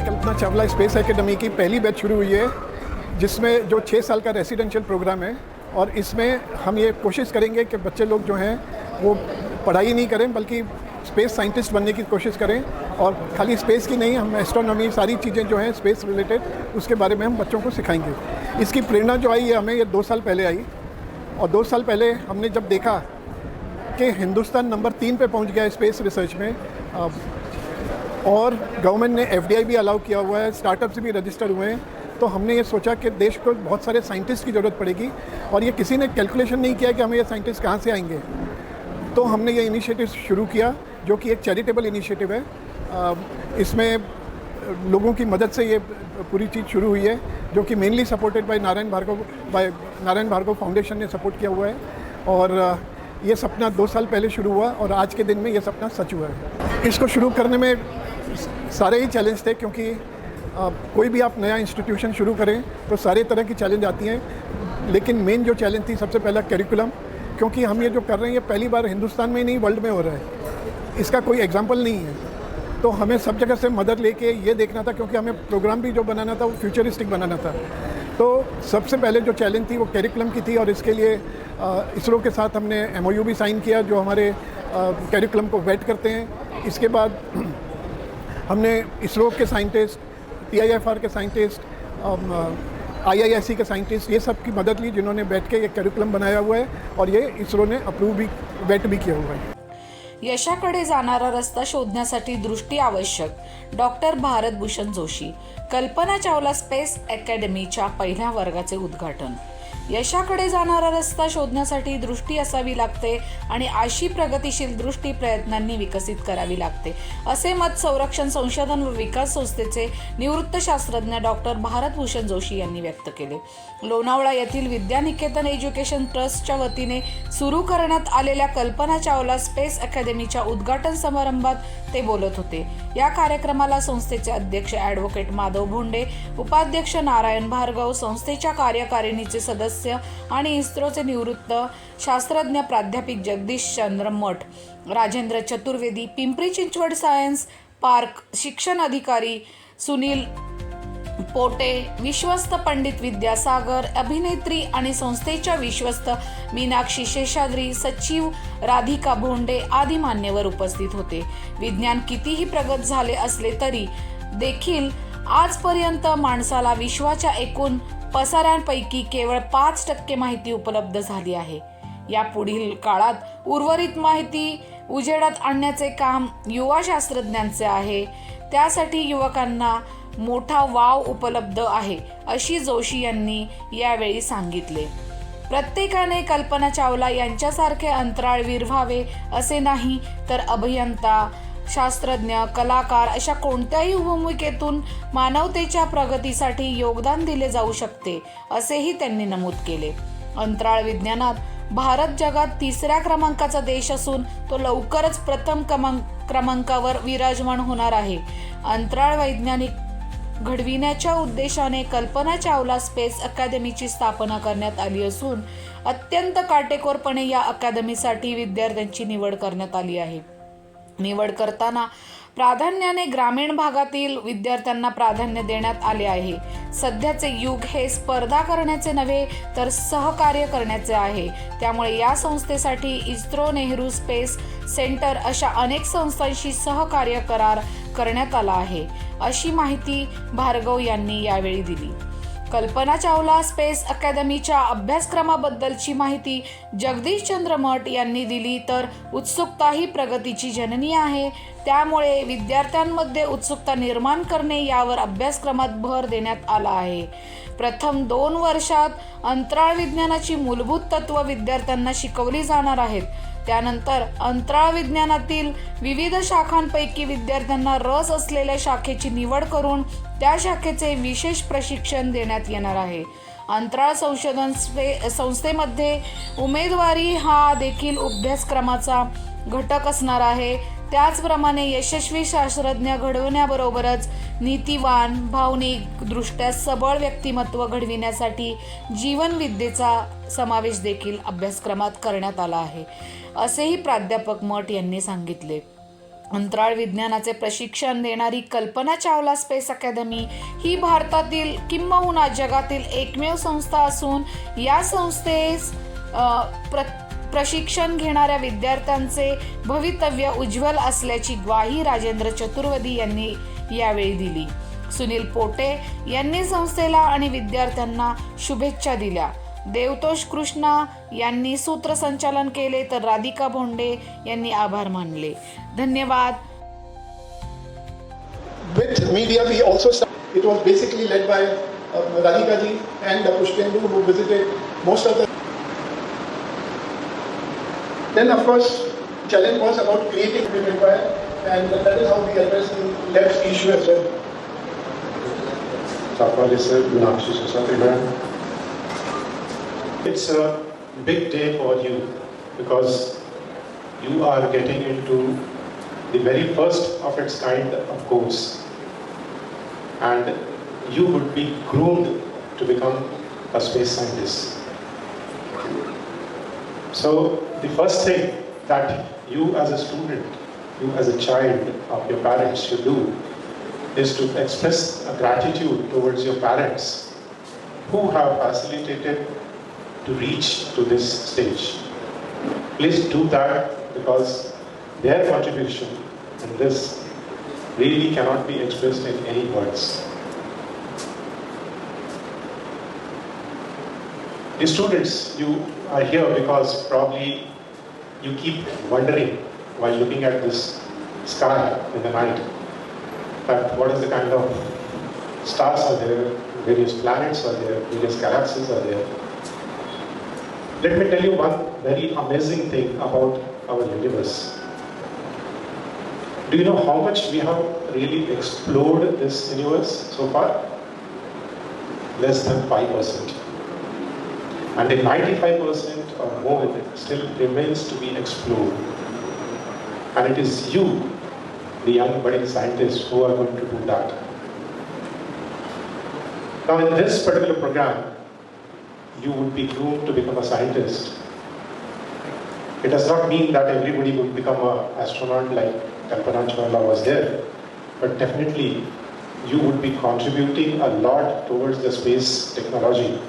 Kalpana Chawla space academy की पहली batch शुरू हुई है, जिसमें जो छः साल का रेसिडेंशियल प्रोग्राम है, और इसमें हम ये कोशिश करेंगे कि बच्चे लोग जो हैं, वो पढ़ाई नहीं करें, बल्कि स्पेस साइंटिस्ट बनने की कोशिश करें। और खाली स्पेस की नहीं, हम एस्ट्रोनॉमी सारी चीज़ें जो हैं स्पेस रिलेटेड उसके बारे में हम बच्चों को सिखाएँगे। इसकी प्रेरणा जो आई है, हमें ये दो साल पहले आई। और दो साल पहले हमने जब देखा कि हिंदुस्तान नंबर तीन पे पहुँच गया है स्पेस रिसर्च में और गवर्नमेंट ने एफडीआई भी अलाउ किया हुआ है स्टार्टअप्स भी रजिस्टर हुए हैं। तो हमने ये सोचा कि देश को बहुत सारे साइंटिस्ट की ज़रूरत पड़ेगी और ये किसी ने कैलकुलेशन नहीं किया कि हमें ये साइंटिस्ट कहाँ से आएँगे। तो हमने ये इनिशिएटिव शुरू किया, जो कि एक चैरिटेबल इनिशिएटिव है। इसमें लोगों की मदद से ये पूरी चीज़ शुरू हुई है, जो कि mainly supported by Narayan Bhargav by Narayan Bhargav foundation ने सपोर्ट किया हुआ है। और ये सपना दो साल पहले शुरू हुआ और आज के दिन में ये सपना सच हुआ है। इसको शुरू करने में सारे ही चैलेंज थे क्योंकि अ, कोई भी आप नया इंस्टीट्यूशन शुरू करें तो सारे तरह की चैलेंज आती हैं। लेकिन मेन जो चैलेंज थी सबसे पहला करिकुलम क्योंकि हम ये जो कर रहे हैं ये पहली बार हिंदुस्तान में ही नहीं वर्ल्ड में हो रहा है। इसका कोई एग्ज़ाम्पल नहीं है। तो हमें सब जगह से मदद लेके ये देखना था क्योंकि हमें प्रोग्राम भी जो बनाना था वो फ्यूचरिस्टिक बनाना था। तो सबसे पहले जो चैलेंज थी वो कैरिकुलम की थी और इसके लिए इसरो के साथ हमने एमओयू भी साइन किया जो हमारे कैरिकुलम को वेट करते हैं। इसके बाद हमने इसरो के साइंटिस्ट टी के साइंटिस्ट आई के साइंटिस्ट ये सब की मदद ली जिन्होंने बैठ के ये करिकुलम बनाया हुआ है और ये इसरो ने अप्रूव भी वेट भी किया हुआ है। यशाकडे जाणारा रस्ता शोधण्यासाठी दृष्टी आवश्यक. डॉक्टर भारत भूषण जोशी कल्पना चावला स्पेस अकॅडमीच्या पहिल्या वर्गाचे उद्घाटन. यशाकडे जाणारा रस्ता शोधण्यासाठी दृष्टी असावी लागते आणि अशी प्रगतिशील दृष्टी प्रयत्नांनी विकसित करावी लागते. असे मत संरक्षण संशोधन व विकास संस्थेचे निवृत्त शास्त्रज्ञ डॉक्टर भारत भूषण जोशी यांनी व्यक्त केले. लोणावळा येथील विद्यानिकेतन एज्युकेशन ट्रस्टच्या वतीने सुरू करण्यात आलेल्या कल्पना चावला स्पेस अकॅडमीच्या उद्घाटन समारंभात ते बोलत होते. या कार्यक्रमाला संस्थेचे अध्यक्ष ॲडव्होकेट माधव भोंडे उपाध्यक्ष नारायण भार्गव संस्थेच्या कार्यकारिणीचे सदस्य आणि इस्रोचे निवृत्त शास्त्रज्ञ प्राध्यापिक जगदीश चंद्र मठ राजेंद्र चतुर्वेदी पिंपरी चिंचवड सायन्स पार्क शिक्षण अधिकारी सुनील पोटे विश्वस्त पंडित विद्यासागर अभिनेत्री आणि संस्थेच्या विश्वस्त मीनाक्षी शेषाद्री सचिव राधिका भोंडे आदी मान्यवर उपस्थित होते. विज्ञान कितीही प्रगत झाले असले तरी देखील आजपर्यंत माणसाला विश्वाच्या एकूण पसाऱ्यांपैकी केवळ पाच टक्के माहिती उपलब्ध झाली आहे. या पुढील काळात उर्वरित माहिती उजेडात आणण्याचे काम युवा शास्त्रज्ञांचे आहे. त्यासाठी युवकांना मोठा वाव उपलब्ध आहे अशी जोशी यांनी यावेळी सांगितले. प्रत्येकाने कल्पना चावला यांच्यासारखे अंतराळवीर व्हावे असे नाही तर अभियंता शास्त्रज्ञ कलाकार अशा कोणत्याही भूमिकेतून मानवतेच्या प्रगतीसाठी योगदान दिले जाऊ शकते असेही त्यांनी नमूद केले. अंतराळ विज्ञानात भारत जगात तिसऱ्या क्रमांकाचा देश असून तो लवकरच प्रथम क्रमांक क्रमांकावर विराजमान होणार आहे. अंतराळ वैज्ञानिक घडविण्याच्या उद्देशाने कल्पना चावला स्पेस अकादमीची स्थापना करण्यात आली असून अत्यंत काटेकोरपणे या अकादमीसाठी विद्यार्थ्यांची निवड करण्यात आली आहे. निवड करताना प्राधान्याने ग्रामीण भागातील विद्यार्थ्यांना प्राधान्य देण्यात आले आहे. सध्याचे युग हे स्पर्धा करण्याचे नव्हे तर सहकार्य करण्याचे आहे. त्यामुळे या संस्थेसाठी इस्रो नेहरू स्पेस सेंटर अशा अनेक संस्थांशी सहकार्य करार करण्यात आला आहे. अशी माहिती भार्गव यांनी यावेळी दिली. कल्पना चावला स्पेस अकॅदमीच्या अभ्यासक्रमाबद्दलची माहिती जगदीश चंद्र मठ यांनी दिली तर उत्सुकता ही प्रगतीची जननी आहे. त्यामुळे विद्यार्थ्यांमध्ये उत्सुकता निर्माण करणे यावर अभ्यासक्रमात भर देण्यात आला आहे. प्रथम दोन वर्षात अंतराळ विज्ञानाची मूलभूत तत्व विद्यार्थ्यांना शिकवली जाणार आहेत. त्यानंतर अंतराळ विज्ञानातील विविध शाखांपैकी विद्यार्थ्यांना रस असलेल्या शाखेची निवड करून त्या शाखेचे विशेष प्रशिक्षण देण्यात येणार आहे. अंतराळ संशोधन संस्थेमध्ये उमेदवारी हा देखील अभ्यासक्रमाचा घटक असणार आहे. त्याचप्रमाणे यशस्वी शास्त्रज्ञ घडवण्याबरोबरच नीतिवान भावनिक दृष्ट्या सबळ व्यक्तिमत्व घडविण्यासाठी जीवनविद्येचा समावेश देखील अभ्यासक्रमात करण्यात आला आहे. असेही प्राध्यापक मठ यांनी सांगितले. अंतराळ विज्ञानाचे प्रशिक्षण देणारी कल्पना चावला स्पेस अकॅडमी ही भारतातील किंबहुना जगातील एकमेव संस्था असून या संस्थेस प्रत्येक प्र प्रशिक्षण घेणाऱ्या विद्यार्थ्यांचे भवितव्य उज्ज्वल असल्याची ग्वाही राजेंद्र चतुर्वेदी यांनी यावेळी दिली. सुनील पोटे यांनी संस्थेला आणि विद्यार्थ्यांना शुभेच्छा दिल्या. देवतोष कृष्णा यांनी सूत्रसंचालन केले तर राधिका भोंडे यांनी आभार मानले. धन्यवाद. With media, we also start, it was basically led by uh, Radhika ji and uh, Pushpendu who visited most of the. Then, of course, challenge was about creating the empire, and that is how we address the left issue as well. Chapali sir, Meenakshi Society. It's a big day for you because you are getting into the very first of its kind of course. And you would be groomed to become a space scientist. So the first thing that you as a student, you as a child of your parents should do is to express a gratitude towards your parents who have facilitated to reach to this stage. Please do that because their contribution in this really cannot be expressed in any words. The students, you are here because probably you keep wondering while looking at this sky in the night that what is the kind of stars are there, various planets are there, various galaxies are there. Let me tell you one very amazing thing about our universe. Do you know how much we have really explored this universe so far? Less than 5%. And the 95% or more it still remains to be explored. And it is you the young budding scientists who are going to do that. Now, in this particular program, you would be groomed to become a scientist. It does not mean that everybody would become an astronaut like Kalpana Chawla was there, but definitely you would be contributing a lot towards the space technology.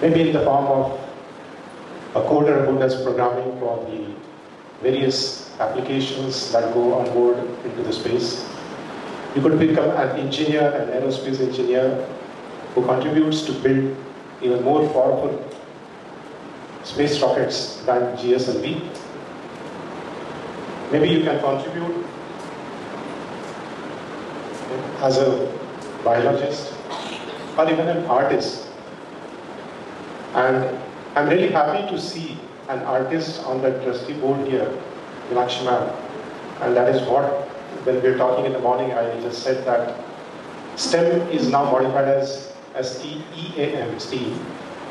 Maybe in the form of a coder who does programming for the various applications that go on board into the space. You could become an engineer, an aerospace engineer who contributes to build even more powerful space rockets than GSLV. Maybe you can contribute as a biologist or even an artist. And I'm really happy to see an artist on the trustee board here, Lakshman. And that is what, when we were talking in the morning, I just said that STEM is now modified as S-T-E-A-M, STEAM,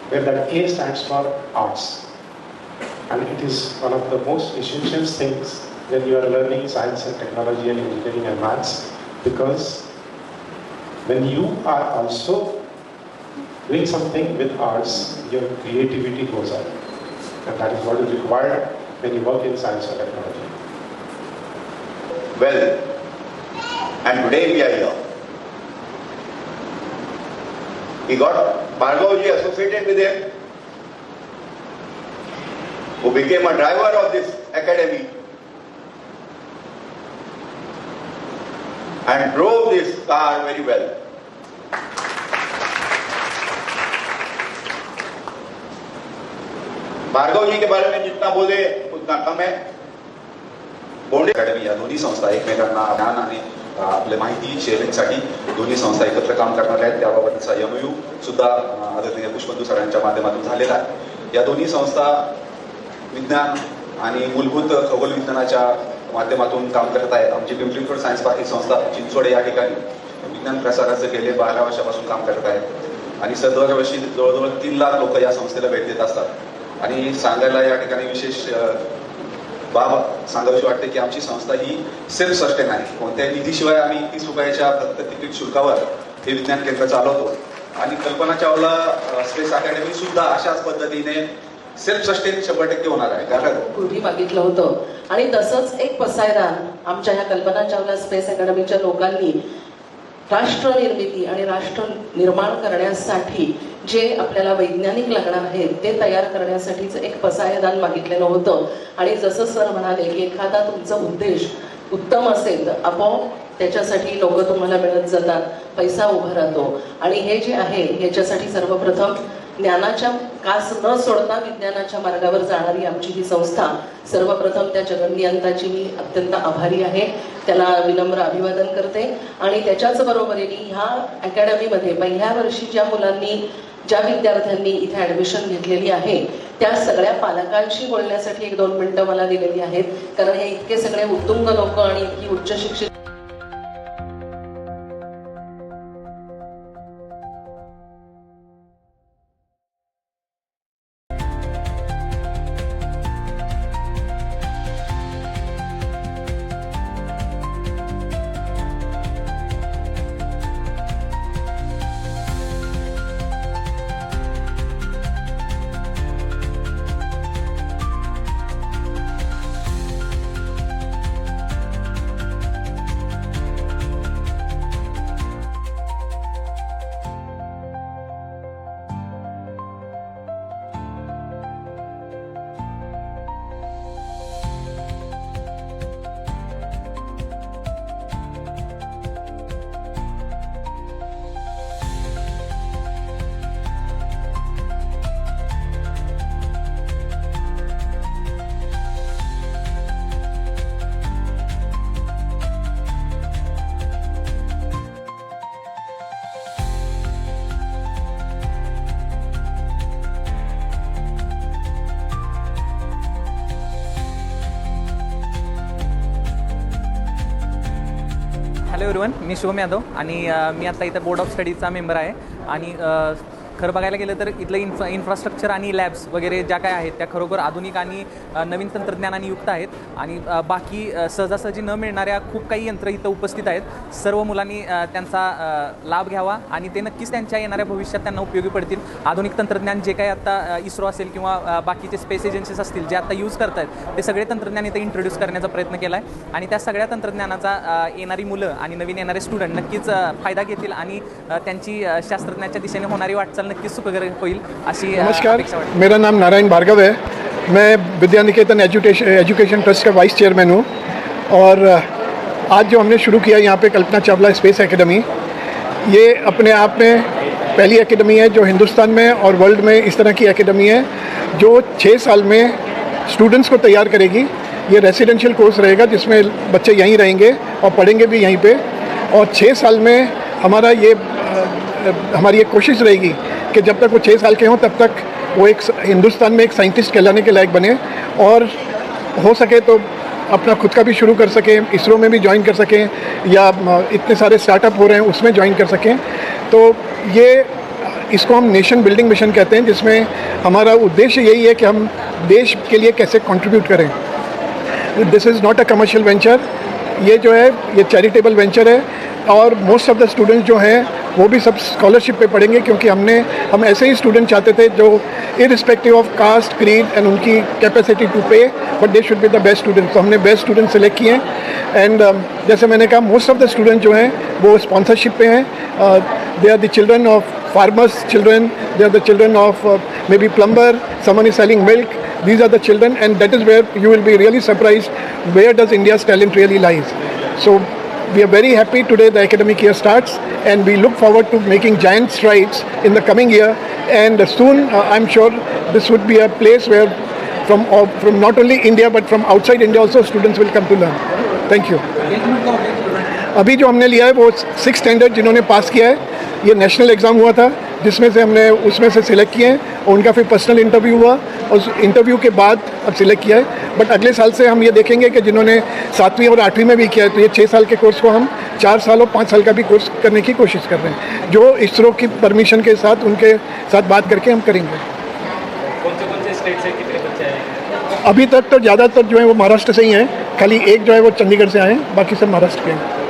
where that A stands for arts. And it is one of the most essential things when you are learning science and technology and engineering and maths, because when you are also doing something with arts, your creativity goes up. And that is what is required when you work in science or technology. well. And today we are here. We got Bhargavji associated with him, who became a driver of this academy and drove this car very well. Bhargava जी के बारे में जितना बोले उतना कम है Bonde academy या दोन्ही संस्था एकमेकांना ज्ञान आणि आपल्या माहिती शेअरिंगसाठी दोन्ही संस्था एकत्र काम करणार आहेत त्याबाबतचा एमयू सुद्धा आदरणीय पुष्पंदू सरांच्या माध्यमातून झालेला आहे या दोन्ही संस्था विज्ञान आणि मूलभूत खगोल विज्ञानाच्या माध्यमातून काम करत आहेत आमची पिंपरी सायन्स पार्क ही संस्था चिंचवड या ठिकाणी विज्ञान प्रसाराचं गेले बारा वर्षापासून काम करत आहेत आणि दरवर्षी जवळजवळ तीन लाख लोक या संस्थेला भेट देत असतात आणि सांगायला या ठिकाणी विशेष बाब सांगावीशी वाटते की आमची संस्था ही सेल्फ सस्टेन आहे. कोणत्याही निधीशिवाय आम्ही तीस रुपयाच्या प्रत्येक तिकीट शुल्कावर हे विज्ञान केंद्र चालवतो. आणि कल्पना चावला स्पेस अकॅडमी सुद्धा अशाच पद्धतीने सेल्फ सस्टेन शंभर टक्के होणार आहे. कारण पूर्वी मागितलं होतं. आणि तसंच एक पसायदान आमच्या ह्या कल्पना चावला स्पेस अकॅडमीच्या लोकांनी राष्ट्र निर्मिती आणि राष्ट्र निर्माण करण्यासाठी जे आपल्याला वैज्ञानिक लागणार आहेत ते तयार करण्यासाठीचं एक पसायदान मागितलेलं होतं. आणि जसं सर म्हणाले की एखादा तुमचा उद्देश उत्तम असेल तर आपोआप त्याच्यासाठी लोक तुम्हाला मिळत जातात पैसा उभा राहतो. आणि हे जे आहे ह्याच्यासाठी सर्वप्रथम ज्ञानाच्या कास न सोडता विज्ञानाच्या मार्गावर जाणारी आमची ही संस्था सर्वप्रथम त्या जगनियंताची मी अत्यंत आभारी आहे. त्याला विनम्र अभिवादन करते. आणि त्याच्याच बरोबरीने ह्या अकॅडमीमध्ये पहिल्या वर्षी ज्या मुलांनी ज्या विद्यार्थ्यांनी इथे ॲडमिशन घेतलेली आहे त्या सगळ्या पालकांशी बोलण्यासाठी एक दोन मिनटं मला दिलेली आहेत. कारण हे इतके सगळे उत्तुंग लोक आणि इतकी उच्च शिक्षित हॅलो एवरीवन मी शुभम यादव आणि मी आता इथं बोर्ड ऑफ स्टडीजचा मेंबर आहे. आणि खरं बघायला गेलं तर इथलं इन्फ्रा इन्फ्रास्ट्रक्चर आणि लॅब्स वगैरे ज्या काय आहेत त्या खरोखर आधुनिक आणि नवीन तंत्रज्ञानाने युक्त आहेत. आणि बाकी सहजासहजी न मिळणाऱ्या खूप काही यंत्र इथं उपस्थित आहेत. सर्व मुलांनी त्यांचा लाभ घ्यावा आणि ते नक्कीच त्यांच्या येणाऱ्या भविष्यात त्यांना उपयोगी पडतील. आधुनिक तंत्रज्ञान जे काही आता इस्रो असेल किंवा बाकीचे स्पेस एजन्सीज असतील जे आता यूज करत आहेत ते सगळे तंत्रज्ञान इथं इंट्रोड्यूस करण्याचा प्रयत्न केला आहे आणि त्या सगळ्या तंत्रज्ञानाचा येणारी मुलं आणि नवीन येणारे स्टुडंट नक्कीच फायदा घेतील आणि त्यांची शास्त्रज्ञाच्या दिशेने होणारी वाटचाल नक्कीच सुखकर होईल अशी नमस्कार. मेरा नाम नारायण भार्गव है। मैं Vidya Niketan education education trust का वाइस चेयरमैन हूँ। और आज जो हमने शुरू किया यहाँ पे कल्पना चावला स्पेस एकेडमी ये अपने आप में पहली एकेडमी है जो हिंदुस्तान में और वर्ल्ड में इस तरह की एकेडमी है जो छः साल में स्टूडेंट्स को तैयार करेगी। ये रेसिडेंशियल कोर्स रहेगा जिसमें बच्चे यहीं रहेंगे और पढ़ेंगे भी यहीं पे। और छः साल में हमारा ये हमारी एक कोशिश रहेगी कि जब तक वो छः साल के हों, तब तक वो एक हिंदुस्तान में एक साइंटिस्ट कहलाने के लायक बने और हो सके तो अपना खुद का भी शुरू कर सकें, इसरो में भी ज्वाइन कर सकें, या इतने सारे स्टार्टअप हो रहे हैं, उसमें ज्वाइन कर सकें। तो ये, इसको हम नेशन बिल्डिंग मिशन कहते हैं, जिसमें हमारा उद्देश्य यही है कि हम देश के लिए कैसे कंट्रीब्यूट करें। This is not a commercial venture ये जो है, ये चैरिटेबल वेंचर है, और मोस्ट ऑफ़ द स्टूडेंट्स जो हैं वो भी सब स्कॉलरशिप पे पढ़ेंगे क्योंकि हमने, हम ऐसे ही स्टूडेंट चाहते थे जो irrespective of caste creed and उनकी capacity to pay but they should be the best student तो हमने बेस्ट स्टूडेंट सेलेक्ट किए हैं। एंड जैसे मैंने कहा मोस्ट ऑफ़ द स्टूडेंट जो हैं, वो स्पॉन्सरशिप पे हैं। They are the children of farmers children they are the children of may be plumber someone is selling milk these are the children and that is where you will be really surprise where does India's talent really lies so we are very happy today the academic year starts and we look forward to making giant strides in the coming year and soon uh, i'm sure this would be a place where from uh, from not only india but from outside india also students will come to learn thank you अभी जो हमने लिया है वो six standard जिन्होंने pass किया है ये नेशनल एग्ज़ाम हुआ था जिसमें से हमने उसमें से सिलेक्ट किए हैं और उनका फिर पर्सनल इंटरव्यू हुआ और उस इंटरव्यू के बाद अब सिलेक्ट किया है। बट अगले साल से हम ये देखेंगे कि जिन्होंने सातवीं और आठवीं में भी किया है तो ये छः साल के कोर्स को हम चार साल और पाँच साल का भी कोर्स करने की कोशिश कर रहे हैं जो इसरो की परमिशन के साथ उनके साथ बात करके हम करेंगे। अभी तक तो ज़्यादातर जो है वो महाराष्ट्र से ही हैं खाली एक जो है वो चंडीगढ़ से आए हैं बाकी सब महाराष्ट्र के हैं।